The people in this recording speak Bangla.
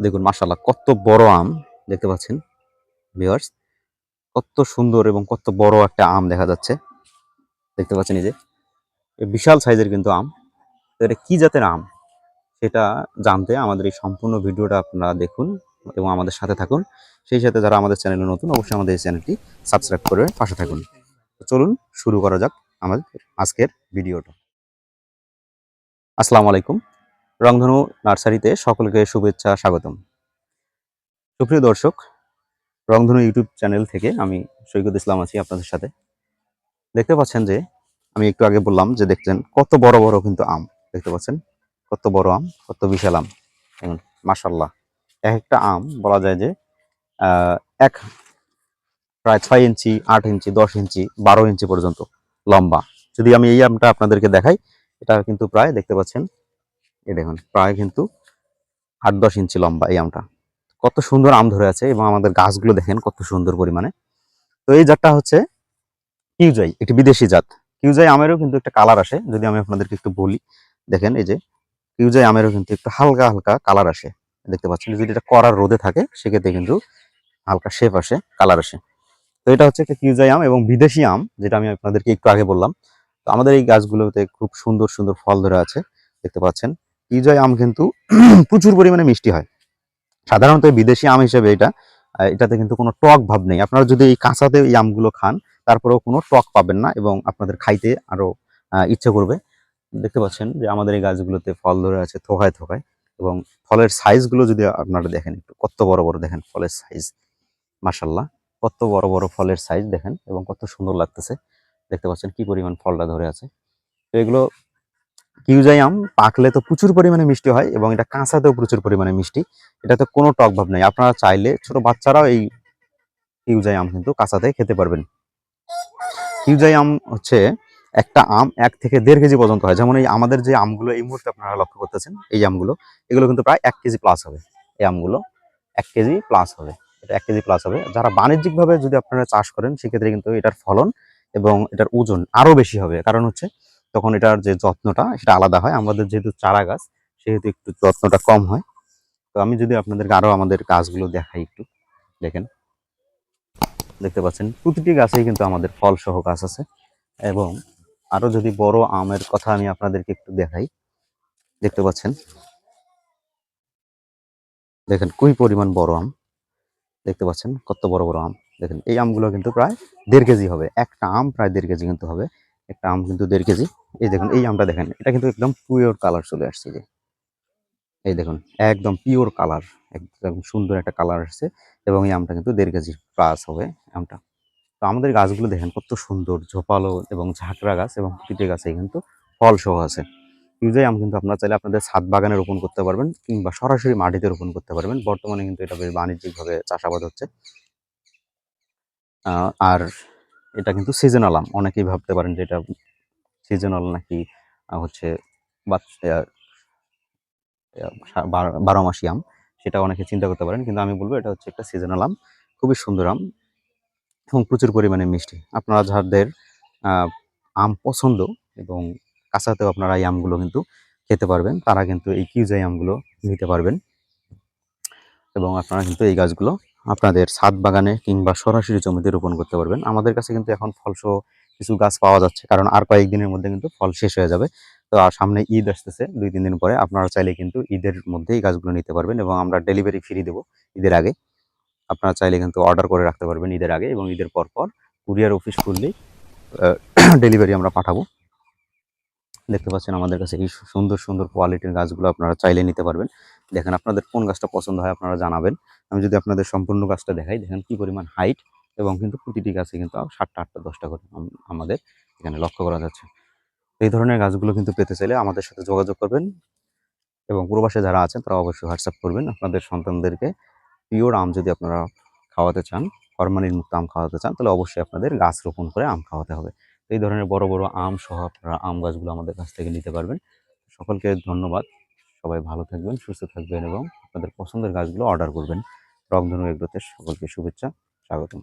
দেখুন মাশাল্লাহ কত বড় আম দেখতে পাচ্ছেন ভিউয়ার্স কত সুন্দর এবং কত বড় একটা আম দেখা যাচ্ছে। দেখতে পাচ্ছেন এই যে বিশাল সাইজের কিন্তু আম। তো এটা কি জাতের আম? সেটা জানতে আমাদের এই সম্পূর্ণ ভিডিওটা আপনারা দেখুন এবং আমাদের সাথে থাকুন। সেই সাথে যারা আমাদের চ্যানেলে নতুন, অবশ্যই আমাদের এই চ্যানেলটি সাবস্ক্রাইব করে পাশে থাকুন। চলুন, শুরু করা যাক আমাদের আজকের ভিডিওটা। আসসালামু আলাইকুম। রংধনু নার্সারিতে সকলকে শুভেচ্ছা, স্বাগতম। সুপ্রিয় দর্শক, রংধনু ইউটিউব চ্যানেল থেকে আমি সৈকত ইসলাম আছি আপনাদের সাথে। দেখতে পাচ্ছেন যে, আমি একটু আগে বললাম যে দেখছেন কত বড় বড় কিন্তু আম। দেখতে পাচ্ছেন? কত বড় আম, কত বিশাল আম। দেখুন মাসাল্লাহ এক একটা আম বলা যায় যে এক প্রায় ছয় ইঞ্চি, আট ইঞ্চি, দশ ইঞ্চি, বারো ইঞ্চি পর্যন্ত লম্বা। যদি আমি এই আমটা আপনাদেরকে দেখাই, এটা কিন্তু প্রায় দেখতে পাচ্ছেন এই দেখুন, প্রায় কিন্তু আট দশ ইঞ্চি লম্বা এই আমটা। কত সুন্দর আম ধরে আছে এবং আমাদের গাছগুলো দেখেন কত সুন্দর পরিমাণে। তো এই জাতটা হচ্ছে কিউজাই, একটি বিদেশি জাত। কিউজাই আমেরও কিন্তু একটা কালার আসে, যদি আমি আপনাদেরকে একটু বলি। দেখেন এই যে, কিউজাই আমেরও কিন্তু একটু হালকা হালকা কালার আসে। দেখতে পাচ্ছেন, যদি এটা করার রোদে থাকে, সেক্ষেত্রে কিন্তু হালকা শেপ আসে কালার আসে। তো এটা হচ্ছে একটা কিউজাই আম এবং বিদেশি আম, যেটা আমি আপনাদেরকে একটু আগে বললাম। তো আমাদের এই গাছগুলোতে খুব সুন্দর সুন্দর ফল ধরে আছে, দেখতে পাচ্ছেন। কিউজাই আম কিন্তু প্রচুর পরিমাণে মিষ্টি হয়। সাধারণত বিদেশি আম হিসেবে এটা এটাতে কিন্তু কোনো টক ভাব নেই। আপনারা যদি এই কাঁচাতে এই আমগুলো খান তারপরেও কোনো টক পাবেন না এবং আপনাদের খাইতে আরও আহ, ইচ্ছে করবে। দেখতে পাচ্ছেন যে আমাদের এই গাছগুলোতে ফল ধরে আছে থোকায় থোকায় এবং ফলের সাইজগুলো যদি আপনারা দেখেন একটু কত বড় বড় দেখেন ফলের সাইজ মাসাল্লাহ কত বড় বড় ফলের সাইজ দেখেন এবং কত সুন্দর লাগতেছে। দেখতে পাচ্ছেন কি পরিমাণ ফলটা ধরে আছে। তো এগুলো কিউজাই আম পাকলে তো প্রচুর পরিমাণে মিষ্টি হয় এবং এটা কাঁচাতেও প্রচুর পরিমাণে মিষ্টি। এটাতে কোনো টক ভাব নেই। আপনারা চাইলে ছোট বাচ্চারাও এই কিউজাই আম কিন্তু কাঁচাতে খেতে পারবেন। কিউজাই আম হচ্ছে একটা আম এক থেকে দেড় কেজি পর্যন্ত হয়। যেমন এই আমাদের যে আমগুলো এই মুহূর্তে আপনারা লক্ষ্য করতেছেন, এই আমগুলো, এগুলো কিন্তু প্রায় এক কেজি প্লাস হবে। এই আমগুলো এক কেজি প্লাস হবে। এটা এক কেজি প্লাস হবে। যারা বাণিজ্যিকভাবে যদি আপনারা চাষ করেন, সেক্ষেত্রে কিন্তু এটার ফলন এবং এটার ওজন আরও বেশি হবে। কারণ হচ্ছে তখন এটার যে যত্নটা, সেটা আলাদা হয়। আমাদের যেহেতু চারা গাছ সেহেতু একটু যত্নটা কম হয়। তো আমি যদি আপনাদেরকে আরও আমাদের গাছগুলো দেখাই একটু, দেখেন। দেখতে পাচ্ছেন, প্রতিটি গাছেই কিন্তু আমাদের ফল সহ গাছ আছে। এবং আরও যদি বড় আমের কথা আমি আপনাদেরকে একটু দেখাই, দেখতে পাচ্ছেন। দেখেন কুই পরিমাণ বড় আম। দেখতে পাচ্ছেন, কত বড় বড় আম। দেখেন, এই আমগুলো কিন্তু প্রায় দেড় কেজি হবে। একটা আম প্রায় দেড় কেজি কিন্তু হবে। একটা আম কিন্তু দেড় কেজি। এই দেখুন, এই আমটা দেখেন, এটা কিন্তু একদম পিওর কালার চলে আসছে যে। এই দেখুন, একদম পিওর কালার একদম সুন্দর একটা কালার আসছে এবং এই আমটা কিন্তু দেড় কেজি প্লাস হবে আমটা। তো আমাদের গাছগুলো দেখেন, কত সুন্দর ঝোপালো এবং ঝাঁকড়া গাছ এবং প্রতিটি গাছে কিন্তু ফল সহ আছে। ইউজাই আম কিন্তু আপনারা চাইলে আপনাদের ছাদ বাগানে রোপণ করতে পারবেন কিংবা সরাসরি মাটিতে রোপণ করতে পারবেন। বর্তমানে কিন্তু এটা বেশ বাণিজ্যিকভাবে চাষাবাদ হচ্ছে। আর এটা কিন্তু সিজনাল আম। অনেকেই ভাবতে পারেন যে এটা সিজনাল নাকি হচ্ছে বারো মাসি আম। সেটা অনেকে চিন্তা করতে পারেন, কিন্তু আমি বলব এটা হচ্ছে একটা সিজনাল আম। খুবই সুন্দর আম এবং প্রচুর পরিমাণে মিষ্টি। আপনারা যাদের আম পছন্দ এবং কাঁচাতেও আপনারা এই আমগুলো কিন্তু খেতে পারবেন, তারা কিন্তু এই কিউজাই আমগুলো নিতে পারবেন। এবং আপনারা কিন্তু এই গাছগুলো আপনাদের ছাদ বাগানে কিংবা সরাসরি জমিতে রোপণ করতে পারবেন। আমাদের কাছে কিন্তু এখন ফলসহ কিছু গাছ পাওয়া যাচ্ছে, কারণ আর কয়েকদিনের মধ্যে কিন্তু ফল শেষ হয়ে যাবে। তো আর সামনে ঈদ আসতেছে, দুই তিন দিন পরে আপনারা চাইলে কিন্তু ঈদের মধ্যে এই গাছগুলো নিতে পারবেন এবং আমরা ডেলিভারি ফ্রি দেবো ঈদের আগে। আপনারা চাইলে কিন্তু অর্ডার করে রাখতে পারবেন ঈদের আগে এবং ঈদের পর পর। কুরিয়ার অফিস খুললেই ডেলিভারি আমরা পাঠাবো। দেখতে পাচ্ছেন আমাদের কাছে এই সুন্দর সুন্দর কোয়ালিটির গাছগুলো আপনারা চাইলে নিতে পারবেন। দেখেন আপনাদের কোন গাছটা পছন্দ হয় আপনারা জানাবেন। আমি যদি আপনাদের সম্পূর্ণ গাছটা দেখাই, দেখেন কি পরিমাণ হাইট এবং কিন্তু প্রতিটি গাছে কিন্তু সাতটা, আটটা, দশটা করে আমাদের এখানে লক্ষ্য করা যাচ্ছে। এই ধরনের গাছগুলো কিন্তু পেতে চাইলে আমাদের সাথে যোগাযোগ করবেন এবং প্রবাসে যারা আছেন, তারা অবশ্যই হোয়াটসঅ্যাপ করবেন। আপনাদের সন্তানদেরকে পিওর আম যদি আপনারা খাওয়াতে চান ফরমালিন মুক্ত আম খাওয়াতে চান, তাহলে অবশ্যই আপনাদের গাছ রোপণ করে আম খাওয়াতে হবে। এই ধরনের বড় বড় আম সহ আপনারা আম গাছগুলো আমাদের কাছ থেকে নিতে পারবেন। সকলকে ধন্যবাদ। সবাই ভালো থাকবেন, সুস্থ থাকবেন এবং আপনাদের পছন্দের গাছগুলো অর্ডার করবেন। রংধনু এগ্রোতে সকলকে শুভেচ্ছা, স্বাগতম।